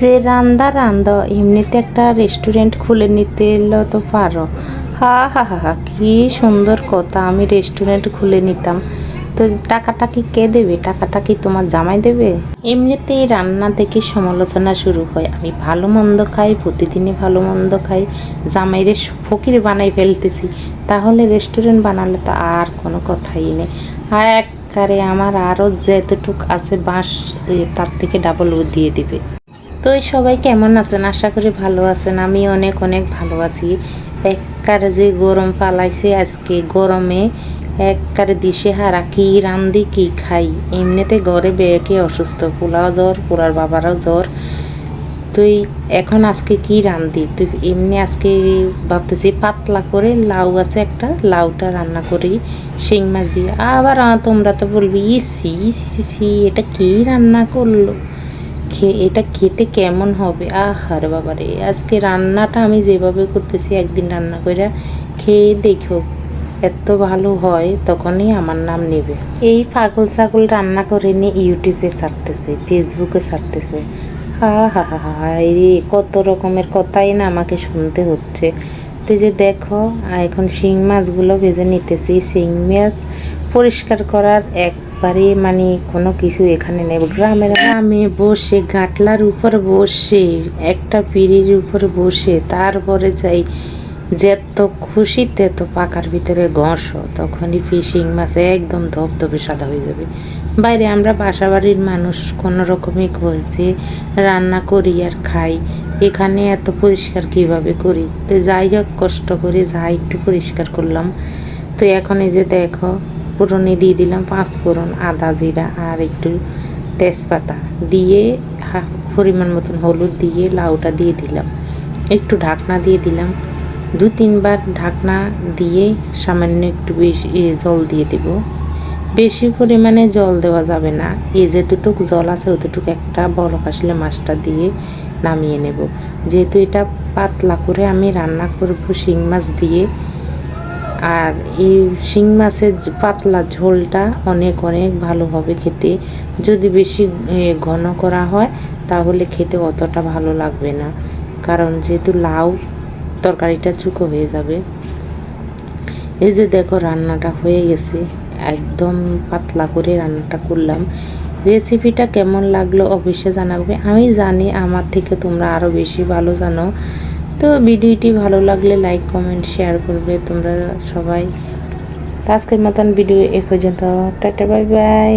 যে রান্দা রান্ধ এমনিতে একটা রেস্টুরেন্ট খুলে নিতে এলো তো পারো। হা হা হা হা, কি সুন্দর কথা, আমি রেস্টুরেন্ট খুলে নিতাম। তো টাকাটা কি কে দেবে? টাকাটা কি তোমার জামাই দেবে? এমনিতেই রান্না থেকে সমালোচনা শুরু হয়। আমি ভালো মন্দ খাই, প্রতিদিনই ভালো মন্দ খাই, জামাইরে ফকির বানাই ফেলতেছি। তাহলে রেস্টুরেন্ট বানালে তো আর কোনো কথাই নেই। একবারে আমার আরও যেতটুক আছে, বাঁশ তার থেকে ডাবল দিয়ে দিবে। তো সবাই কেমন আছেন? আশা করি ভালো আছেন। আমি অনেক অনেক ভালো আছি। এককারে যে গরম পালাইছে আজকে গরমে, এককারে দিশে হারা কি রান্ধি, কি খাই? এমনিতে ঘরে বেয়েকে অসুস্থ? পোলাও জ্বর, পোলার বাবারও জ্বর। তুই এখন আজকে কি রান্ধি? তুই এমনি আজকে ভাবতেছি পাতলা করে লাউ আছে একটা, লাউটা রান্না করি, শিং মাছ দিয়ে। আবার তোমরা তো বলবি ইসি ইসি, এটা কি রান্না করল? এটা খেতে কেমন হবে? আহারে বাবারে, আজকে রান্নাটা আমি যেভাবে করতেছি একদিন রান্না করে খেয়ে দেখো, এত ভালো হয়, তখনই আমার নাম নেবে। এই পাগল ছাগল রান্না করে নিয়ে ইউটিউবে ছাড়তেছে, ফেসবুকে ছাড়তেছে। হা হা হা হা রে, কত রকমের কথাই না আমাকে শুনতে হচ্ছে। তো যে দেখো, এখন শিং মাছগুলো ভেজে নিতেছি, শিং মাছ পরিষ্কার করার একবারে মানে কোনো কিছু এখানে নেই। গ্রামের গ্রামে বসে, গাটলার উপর বসে, একটা পিড়ির উপর বসে, তারপরে যাই যেত খুশিতে তো পাকার ভিতরে ঘষ তখনই ফিশিং মাছ একদম ধবধবে সাদা হয়ে যাবে। বাইরে আমরা বাসা বাড়ির মানুষ কোনো রকমই হয়েছে রান্না করি আর খাই। এখানে এত পরিষ্কার কীভাবে করি? তো যাই হোক, কষ্ট করে যা একটু পরিষ্কার করলাম। তো এখন এই যে দেখো পুরনে দিয়ে দিলাম পাঁচ ফোড়ন আদা জিরা আর একটু তেজপাতা। দিয়ে পরিমাণ মতন হলুদ দিয়ে লাউটা দিয়ে দিলাম। একটু ঢাকনা দিয়ে দিলাম। দু তিনবার ঢাকনা দিয়ে সামান্য একটু বেশি জল দিয়ে দেব। বেশি পরিমাণে জল দেওয়া যাবে না। এই যেতটুকু জল আছে অতটুকু একটা বড় আসলে মাছটা দিয়ে নামিয়ে নেব। যেহেতু এটা পাতলা করে আমি রান্না করব শিং মাছ দিয়ে আর এই শিং মাছের পাতলা ঝোলটা অনেক অনেক ভালো হবে খেতে। যদি বেশি ঘন করা হয়, তাহলে খেতে অতটা ভালো লাগবে না। কারণ যেহেতু লাউ তরকারিটা চুকো হয়ে যাবে। এই যে দেখো রান্নাটা হয়ে গেছে। একদম পাতলা করে রান্নাটা করলাম। রেসিপিটা কেমন লাগল অবশ্যই জানাবে। আমি জানি আমার থেকে তোমরা আরও বেশি ভালো জানো। তো ভিডিওটি ভালো লাগলে লাইক কমেন্ট শেয়ার করবে তোমরা সবাই। আজকের মতন ভিডিও এ পর্যন্ত। Tata bye bye